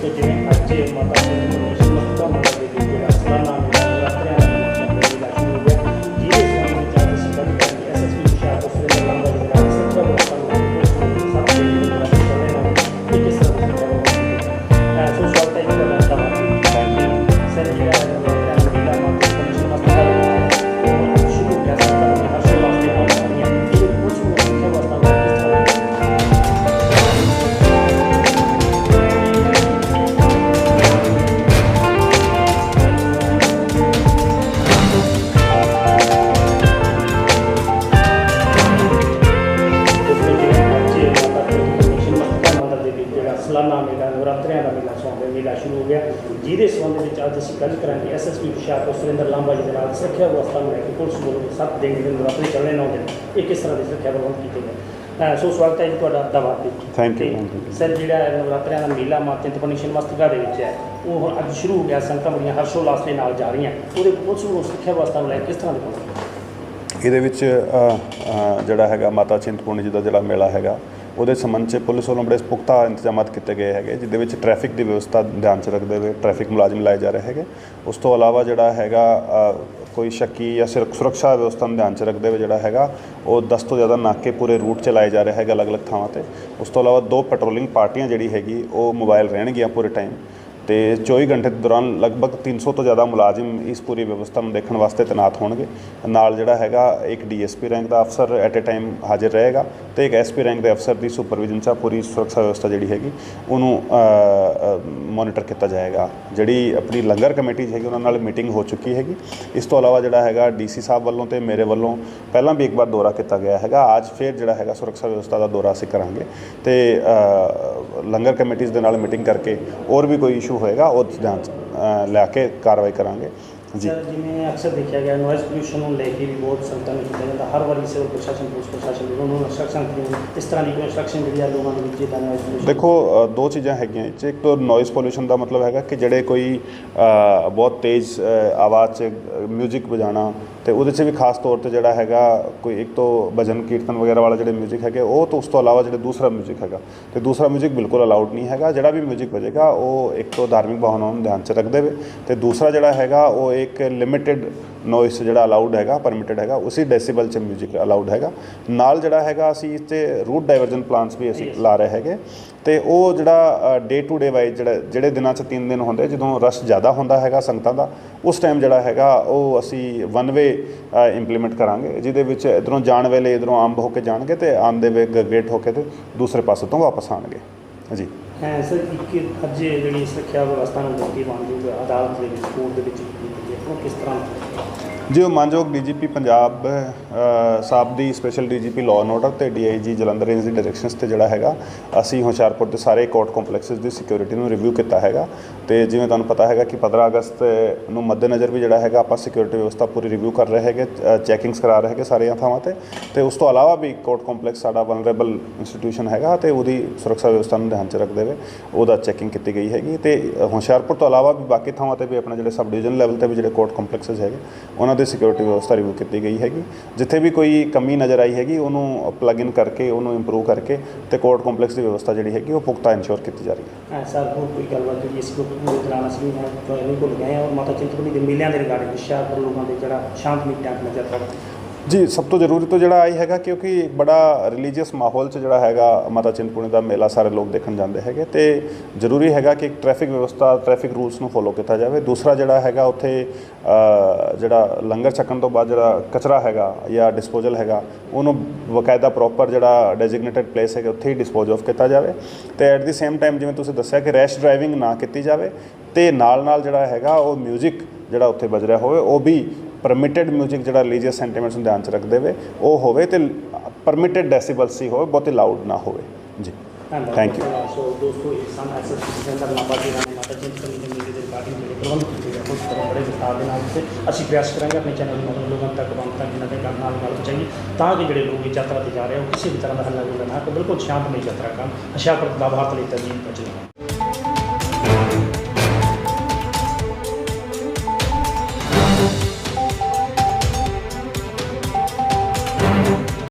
ਦੋਸਤੋ ਜਿਵੇਂ ਅੱਜ ਮਾਤਾ ਜੀ ਨੂੰ ਦਾ ਮੇਲਾ ਸ਼ੁਰੂ ਹੋ ਗਿਆ। ਜਿਹਦੇ ਸੰਬੰਧ ਵਿੱਚ ਅੱਜ ਅਸੀਂ ਗੱਲ ਕਰਾਂਗੇ ਐਸਐਸਪੀ ਹੁਸ਼ਿਆਰਪੁਰ ਸੁਰਿੰਦਰ ਲਾਂਬਾ ਜੀ ਦੇ ਨਾਲ ਸੁਰੱਖਿਆ ਵਿਵਸਥਾ ਨੂੰ ਲੈ ਕੇ ਪੁਲਿਸ ਵੱਲੋਂ ਸੱਤ ਦਿਨ ਦੇ ਨਵਰਾਤਰੇ ਚੱਲਣੇ ਨੌ ਦਿਨ ਇਹ ਕਿਸ ਤਰ੍ਹਾਂ ਦੇ ਸੁਰੱਖਿਆ ਪ੍ਰਬੰਧ ਕੀਤੇ ਗਏ। ਸੋ ਸਵਾਗਤ ਹੈ ਜੀ ਤੁਹਾਡਾ ਧੰਨਵਾਦ ਜੀ। Thank you, ਤੇ thank you. ਸਰ ਜਿਹੜਾ ਨਵਰਾਤਰਿਆਂ ਦਾ ਮੇਲਾ ਮਾਤਾ ਚਿੰਤਪੁਰਨੀ ਸ਼ਿਮਸਤਕਾ ਦੇ ਵਿੱਚ ਹੈ ਉਹ ਹੁਣ ਅੱਜ ਸ਼ੁਰੂ ਹੋ ਗਿਆ ਸੰਗਤਾਂ ਬੜੀਆਂ ਹਰਸ਼ੋਲਾਸ ਦੇ ਨਾਲ ਜਾ ਰਹੀਆਂ। ਉਹਦੇ ਪੁਲਿਸ ਵੱਲੋਂ ਸੁਰੱਖਿਆ ਵਿਵਸਥਾ ਨੂੰ ਲੈ ਕੇ ਕਿਸ ਤਰ੍ਹਾਂ ਦੇ ਪ੍ਰਬੰਧ? ਇਹਦੇ ਵਿੱਚ ਜਿਹੜਾ ਹੈਗਾ ਮਾਤਾ ਚਿੰਤਪੁਰਨੀ ਜੀ ਦਾ ਜਿਹੜਾ ਮੇਲਾ ਹੈਗਾ ਉਹਦੇ ਸੰਬੰਧ 'ਚ ਪੁਲਿਸ ਵੱਲੋਂ ਬੜੇ ਪੁਖਤਾ ਇੰਤਜ਼ਾਮਾਤ ਕੀਤੇ ਗਏ ਹੈਗੇ, ਜਿਹਦੇ ਵਿੱਚ ਟ੍ਰੈਫਿਕ ਦੀ ਵਿਵਸਥਾ ਧਿਆਨ 'ਚ ਰੱਖਦੇ ਹੋਏ ਟ੍ਰੈਫਿਕ ਮੁਲਾਜ਼ਮ ਲਾਏ ਜਾ ਰਹੇ ਹੈਗੇ। ਉਸ ਤੋਂ ਇਲਾਵਾ ਜਿਹੜਾ ਹੈਗਾ ਕੋਈ ਸ਼ੱਕੀ ਜਾਂ ਸਿਰ, ਸੁਰੱਖਿਆ ਵਿਵਸਥਾ ਨੂੰ ਧਿਆਨ 'ਚ ਰੱਖਦੇ ਹੋਏ ਜਿਹੜਾ ਹੈਗਾ, ਉਹ 10 ਤੋਂ ਜ਼ਿਆਦਾ ਨਾਕੇ ਪੂਰੇ ਰੂਟ 'ਚ ਲਾਏ ਜਾ ਰਹੇ ਹੈਗੇ ਅਲੱਗ-ਅਲੱਗ ਥਾਵਾਂ ਤੇ। ਉਸ ਤੋਂ ਇਲਾਵਾ ਦੋ ਪੈਟਰੋਲਿੰਗ ਪਾਰਟੀਆਂ ਜਿਹੜੀ ਹੈਗੀ, ਉਹ ਮੋਬਾਈਲ ਰਹਿਣਗੀਆਂ ਪੂਰੇ ਟਾਈਮ ਤੇ 24 ਘੰਟੇ ਦੇ ਦੌਰਾਨ ਲਗਭਗ 300 ਤੋਂ ਜ਼ਿਆਦਾ ਮੁਲਾਜ਼ਮ ਇਸ ਪੂਰੀ ਵਿਵਸਥਾ ਨੂੰ ਦੇਖਣ ਵਾਸਤੇ ਤੈਨਾਤ ਹੋਣਗੇ। ਨਾਲ ਜਿਹੜਾ ਹੈਗਾ, ਇੱਕ ਡੀਐਸਪੀ ਰੈਂਕ ਦਾ ਅਫਸਰ ਐਟ ਅ ਟਾਈਮ ਹਾਜ਼ਰ ਰਹੇਗਾ ਤੇ ਇੱਕ ਐਸਪੀ ਰੈਂਕ ਦੇ ਅਫਸਰ ਦੀ ਸੁਪਰਵਿਜ਼ਨ 'ਚ ਪੂਰੀ ਸੁਰੱਖਿਆ ਵਿਵਸਥਾ ਜਿਹੜੀ ਹੈਗੀ, ਉਹਨੂੰ ਮੋਨੀਟਰ ਕੀਤਾ ਜਾਏਗਾ। ਜਿਹੜੀ ਆਪਣੀ ਲੰਗਰ ਕਮੇਟੀ ਹੈਗੀ, ਉਹਨਾਂ ਨਾਲ ਮੀਟਿੰਗ ਹੋ ਚੁੱਕੀ ਹੈਗੀ। ਇਸ ਤੋਂ ਇਲਾਵਾ ਜਿਹੜਾ ਹੈਗਾ, ਡੀਸੀ ਸਾਹਿਬ ਵੱਲੋਂ ਤੇ ਮੇਰੇ ਵੱਲੋਂ ਪਹਿਲਾਂ ਵੀ ਇੱਕ ਵਾਰ ਦੌਰਾ ਕੀਤਾ ਗਿਆ ਹੈਗਾ। ਅੱਜ ਫਿਰ ਜਿਹੜਾ ਹੈਗਾ, ਸੁਰੱਖਿਆ ਵਿਵਸਥਾ ਦਾ ਦੌਰਾ ਅਸੀਂ ਕਰਾਂਗੇ ਤੇ ਲੰਗਰ ਕਮੇਟੀਆਂ ਦੇ ਨਾਲ ਮੀਟਿੰਗ ਕਰਕੇ ਹੋਰ ਵੀ ਕੋਈ ਇਸ਼ੂ ਹੋਏਗਾ ਉਹ ਧਿਆਨ 'ਚ, ਅ, ਲਿਆ ਕੇ ਕਾਰਵਾਈ ਕਰਾਂਗੇ। ਜੀ। ਜਿਵੇਂ ਅਕਸਰ ਦੇਖਿਆ ਗਿਆ ਨੋਇਜ਼ ਪੋਲੂਸ਼ਨ ਨੂੰ ਲੈ ਕੇ ਵੀ ਬਹੁਤ ਸੰਗਤਾਂ ਨੂੰ ਕੀਤਾ ਜਾਂਦਾ। ਹਰ ਵਾਰੀ ਸਿਵਲ ਪ੍ਰਸ਼ਾਸਨ ਪੁਲਿਸ ਪ੍ਰਸ਼ਾਸਨ ਉਹਨਾਂ ਨੂੰ ਇੰਸਟਰਕਸ਼ਨ ਇਸ ਤਰ੍ਹਾਂ ਦੀ ਕੋਈ ਜਿਹੜੀ ਆ ਲੋਕਾਂ ਦੇ ਵਿੱਚ ਜਿੱਦਾਂ ਨੋਇਜ਼ ਪੋਲੂਸ਼ਨ ਦੇਖੋ ਦੋ ਚੀਜ਼ਾਂ ਹੈਗੀਆਂ ਇਹ ਇੱਕ ਤਾਂ ਨੋਇਜ਼ ਪੋਲੂਸ਼ਨ ਦਾ ਮਤਲਬ ਹੈਗਾ ਕਿ ਜਿਹੜੇ ਕੋਈ ਬਹੁਤ ਤੇਜ਼ ਆਵਾਜ਼ 'ਚ ਮਿਊਜ਼ਿਕ ਵਜਾਣਾ ਤੇ ਉਹਦੇ 'ਚ ਵੀ ਖਾਸ ਤੌਰ ਤੇ ਜਿਹੜਾ ਹੈਗਾ ਕੋਈ ਇੱਕ ਤੋਂ ਭਜਨ ਕੀਰਤਨ ਵਗੈਰਾ ਵਾਲਾ ਜਿਹੜੇ ਮਿਊਜ਼ਿਕ ਹੈਗੇ ਉਹ ਤੋਂ ਉਸ ਤੋਂ ਇਲਾਵਾ ਜਿਹੜੇ ਦੂਸਰਾ ਮਿਊਜ਼ਿਕ ਹੈਗਾ। ਤੇ ਦੂਸਰਾ ਮਿਊਜ਼ਿਕ ਬਿਲਕੁਲ ਅਲਾਉਡ ਨਹੀਂ ਹੈਗਾ। ਜਿਹੜਾ ਵੀ ਮਿਊਜ਼ਿਕ ਵਜੇਗਾ ਉਹ ਇੱਕ ਤੋਂ ਧਾਰਮਿਕ ਭਾਵਨਾਵਾਂ ਨੂੰ ਧਿਆਨ 'ਚ ਰੱਖਦੇ ਹੋਏ ਤੇ ਦੂਸਰਾ ਜਿਹੜਾ ਹੈਗਾ ਉਹ ਇੱਕ ਲਿਮਿਟਿਡ ਨੋਇਸ ਜਿਹੜਾ ਅਲਾਉਡ ਹੈਗਾ ਪਰਮਿਟਡ ਹੈਗਾ ਉਸੇ ਡੈਸੀਬਲ 'ਚ ਮਿਊਜ਼ਿਕ ਅਲਾਉਡ ਹੈਗਾ। ਨਾਲ ਜਿਹੜਾ ਹੈਗਾ ਅਸੀਂ ਇਸ 'ਤੇ ਰੂਟ ਡਾਇਵਰਜਨ ਪਲਾਨਸ ਵੀ ਅਸੀਂ ਲਾ ਰਹੇ ਹੈਗੇ। ਤੇ ਉਹ ਜਿਹੜਾ ਡੇ ਟੂ ਡੇ ਵਾਈਜ਼ ਜਿਹੜਾ ਜਿਹੜੇ ਦਿਨਾਂ 'ਚ ਤਿੰਨ ਦਿਨ ਹੁੰਦੇ ਜਦੋਂ ਰਸ਼ ਜ਼ਿਆਦਾ ਹੁੰਦਾ ਹੈਗਾ ਸੰਗਤਾਂ ਦਾ ਉਸ ਟਾਈਮ ਜਿਹੜਾ ਹੈਗਾ ਉਹ ਅਸੀਂ ਵਨ ਵੇ ਇੰਪਲੀਮੈਂਟ ਕਰਾਂਗੇ ਜਿਹਦੇ ਵਿੱਚ ਇਧਰੋਂ ਜਾਣ ਵੇਲੇ ਇਧਰੋਂ ਆਮ ਹੋ ਕੇ ਜਾਣਗੇ ਤੇ ਆਉਂਦੇ ਵੇ ਗ੍ਰੇਟ ਹੋ ਕੇ ਤੇ ਦੂਸਰੇ ਪਾਸੇ ਤੋਂ ਵਾਪਸ ਆਣਗੇ ਜੀ ਹੈ ਸਰ ਇੱਕ ਅੱਜ ਜਿਹੜੀ ਸੁਰੱਖਿਆ ਵਿਵਸਥਾ ਨੂੰ ਲੋਕੀ ਮੰਨਦੇ ਅਦਾਲਤ ਦੇ ਵਿੱਚ ਕੋਰਟ ਦੇ ਵਿੱਚ ਕੀਤੀ ਗਈ ਹੈ ਉਹ ਕਿਸ ਤਰ੍ਹਾਂ ਜੋ ਮਾਨਯੋਗ ਡੀਜੀਪੀ ਪੰਜਾਬ ਸਾਹਿਬ ਦੀ special DGP law and order ਤੇ ਡੀਆਈਜੀ ਜਲੰਧਰ ਰੇਂਜ ਦੀ ਡਾਇਰੈਕਸ਼ਨਸ ਤੇ ਜਿਹੜਾ ਹੈਗਾ ਅਸੀਂ ਹੁਸ਼ਿਆਰਪੁਰ ਦੇ ਸਾਰੇ ਕੋਰਟ ਕੰਪਲੈਕਸਸ ਦੀ ਸਿਕਿਉਰਿਟੀ ਨੂੰ ਰਿਵਿਊ ਕੀਤਾ ਹੈਗਾ। ਤੇ ਜਿਵੇਂ ਤੁਹਾਨੂੰ ਪਤਾ ਹੈਗਾ ਕਿ 15 ਅਗਸਤ ਨੂੰ ਮੱਦੇਨਜ਼ਰ ਵੀ ਜਿਹੜਾ ਹੈਗਾ ਆਪਾਂ ਸਿਕਿਉਰਿਟੀ ਵਿਵਸਥਾ ਪੂਰੀ ਰਿਵਿਊ ਕਰ ਰਹੇ ਹੈਗੇ ਚੈਕਿੰਗਸ ਕਰਾ ਰਹੇ ਹੈਗੇ ਸਾਰੀਆਂ ਥਾਵਾਂ ਤੇ। ਤੇ ਉਸ ਤੋਂ ਇਲਾਵਾ ਵੀ ਕੋਰਟ ਕੰਪਲੈਕਸ ਸਾਡਾ ਵਨਰੇਬਲ ਇੰਸਟੀਟਿਊਸ਼ਨ ਹੈਗਾ ਤੇ ਉਹਦੀ ਸੁਰੱਖਿਆ ਵਿਵਸਥਾ ਨੂੰ ਧਿਆਨ 'ਚ ਰੱਖਦੇ ਹੋਏ ਉਹਦਾ ਚੈਕਿੰਗ ਕੀਤੀ ਗਈ ਹੈਗੀ। ਤੇ ਹੁਸ਼ਿਆਰਪੁਰ ਤੋਂ ਇਲਾਵਾ ਵੀ ਬਾਕੀ ਥਾਵਾਂ ਤੇ ਵੀ ਆਪਣੇ ਜਿਹੜੇ ਸਬ ਡਿਵੀਜ਼ਨ ਲੈਵਲ ਤੇ ਵੀ ਜਿਹੜੇ ਕੋਰਟ ਕੰਪਲੈਕਸਸ ਹੈਗੇ, ਉਹਨਾਂ ਦੀ ਸਿਕਿਉਰਿਟੀ ਵਿਵਸਥਾ ਰਿਵਿਊ ਕੀਤੀ ਗਈ ਹੈਗੀ। ਜਿੱਥੇ ਵੀ ਕੋਈ ਕਮੀ ਨਜ਼ਰ ਆਈ ਹੈਗੀ, ਉਹਨੂੰ ਪਲੱਗ ਇਨ ਕਰਕੇ, ਉਹਨੂੰ ਇੰਪਰੂਵ ਕਰਕੇ ਤੇ ਕੋਰਟ ਕੰਪਲੈਕਸ ਦੀ ਵਿਵਸਥਾ ਜਿਹੜੀ ਹੈਗੀ, ਉਹ ਪੁਖਤਾ ਇਨਸ਼ੋਰ ਕੀਤੀ ਜਾ ਰਹੀ ਹੈ। ਸਰ, ਹੋਰ ਕੋਈ ਗੱਲਬਾਤ ਜਿਹੜੀ ਅਸੀਂ ਕੋਈ ਪੂਰੇ ਦੌਰਾਨ ਅਸੀਂ ਤੁਹਾਨੂੰ ਭੁੱਲ ਗਏ ਹਾਂ। ਔਰ ਮਾਤਾ ਚਿੰਤਪੁਰਨੀ ਦੇ ਮੇਲਿਆਂ ਦੇ ਰਿਗਾਰਡਿੰਗ ਹੁਸ਼ਿਆਰਪੁਰ ਲੋਕਾਂ ਦੇ ਜਿਹੜਾ ਸ਼ਾਂਤ ਟੈਂਪ ਨਜ਼ਰ ਆ ਜੀ, ਸਭ ਤੋਂ ਜ਼ਰੂਰੀ ਤਾਂ ਜਿਹੜਾ ਆਈ ਹੈਗਾ ਕਿਉਂਕਿ ਬੜਾ ਰਿਲੀਜੀਅਸ ਮਾਹੌਲ 'ਚ ਜਿਹੜਾ ਹੈਗਾ ਮਾਤਾ ਚਿੰਤਪੁਰਨੀ ਦਾ ਮੇਲਾ ਸਾਰੇ ਲੋਕ ਦੇਖਣ ਜਾਂਦੇ ਹੈਗੇ ਤੇ ਜ਼ਰੂਰੀ ਹੈਗਾ ਕਿ ਇੱਕ ਟ੍ਰੈਫਿਕ ਵਿਵਸਥਾ ਟ੍ਰੈਫਿਕ ਰੂਲਸ ਨੂੰ ਫੋਲੋ ਕੀਤਾ ਜਾਵੇ। ਦੂਸਰਾ ਜਿਹੜਾ ਹੈਗਾ ਉੱਥੇ ਜਿਹੜਾ ਲੰਗਰ ਛਕਣ ਤੋਂ ਬਾਅਦ ਜਿਹੜਾ ਕਚਰਾ ਹੈਗਾ ਜਾਂ ਡਿਸਪੋਜ਼ਲ ਹੈਗਾ, ਉਹਨੂੰ ਬਕਾਇਦਾ ਪ੍ਰੋਪਰ ਜਿਹੜਾ ਡੈਜ਼ਿਗਨੇਟਡ ਪਲੇਸ ਹੈਗਾ ਉੱਥੇ ਹੀ ਡਿਸਪੋਜ਼ ਆਫ ਕੀਤਾ ਜਾਵੇ। ਤੇ ਐਟ ਦੀ ਸੇਮ ਟਾਈਮ ਜਿਵੇਂ ਤੁਸੀਂ ਦੱਸਿਆ ਕਿ ਰੈਸ਼ ਡਰਾਈਵਿੰਗ ਨਾ ਕੀਤੀ ਜਾਵੇ ਤੇ ਨਾਲ ਨਾਲ ਜਿਹੜਾ ਹੈਗਾ ਉਹ 뮤직 ਜਿਹੜਾ ਉੱਥੇ ਵੱਜ ਰਿਹਾ ਹੋਵੇ ਉਹ ਵੀ ਪਰਮਿਟਡ 뮤직 ਜਿਹੜਾ ਰਿਲੀਜੀਅਸ ਸੈਂਟੀਮੈਂਟਸ ਨੂੰ ਧਿਆਨ ਚ ਰੱਖਦੇ ਹੋਏ ਉਹ ਹੋਵੇ ਤੇ ਪਰਮਿਟਡ ਡੈਸੀਬਲਸ ਹੀ ਹੋਵੇ ਬਹੁਤੀ ਲਾਊਡ ਨਾ ਹੋਵੇ। ਜੀ। Thank you. ਸੋ ਦੋਸਤੋ ਇਹ ਸਨ ਐਸਐਸ ਦੇ ਅੰਦਰ ਨਾਬਾ ਜੀ ਨੇ ਮਾਤਾ ਚਿੰਤਪੁਰਨੀ ਦੇ ਮੇਲੇ ਦੇ ਰਿਗਾਰਡਿੰਗ ਜਿਹੜੇ ਪ੍ਰਬੰਧ ਕੀਤੇ ਗਏ ਉਸ ਤਰ੍ਹਾਂ ਬੜੇ ਵਿਸਥਾਰ ਦੇ ਨਾਲ ਤੇ ਅਸੀਂ ਪ੍ਰਯਾਸ ਕਰਾਂਗੇ ਆਪਣੇ ਚੈਨਲ ਨੂੰ ਮਤਲਬ ਲੋਕਾਂ ਤੱਕ ਬੰਦ ਤੱਕ ਇਹਨਾਂ ਦੇ ਗੱਲ ਨਾਲ ਨਾਲ ਪਹੁੰਚਾਈਏ ਤਾਂ ਕਿ ਜਿਹੜੇ ਲੋਕ ਯਾਤਰਾ ਤੇ ਜਾ ਰਹੇ ਹੋ ਕਿਸੇ ਵੀ ਤਰ੍ਹਾਂ ਦਾ ਹੱਲਾ ਗੁੱਲਾ ਨਾ ਬਿਲਕੁਲ ਸ਼ਾਂਤਮਈ ਯਾਤਰਾ ਕਰਨ। ਹੁਸ਼ਿਆਰਪੁਰ ਦਾ ਭਾਰਤ ਲਈ ਤਜੀਬ ਬਚੇ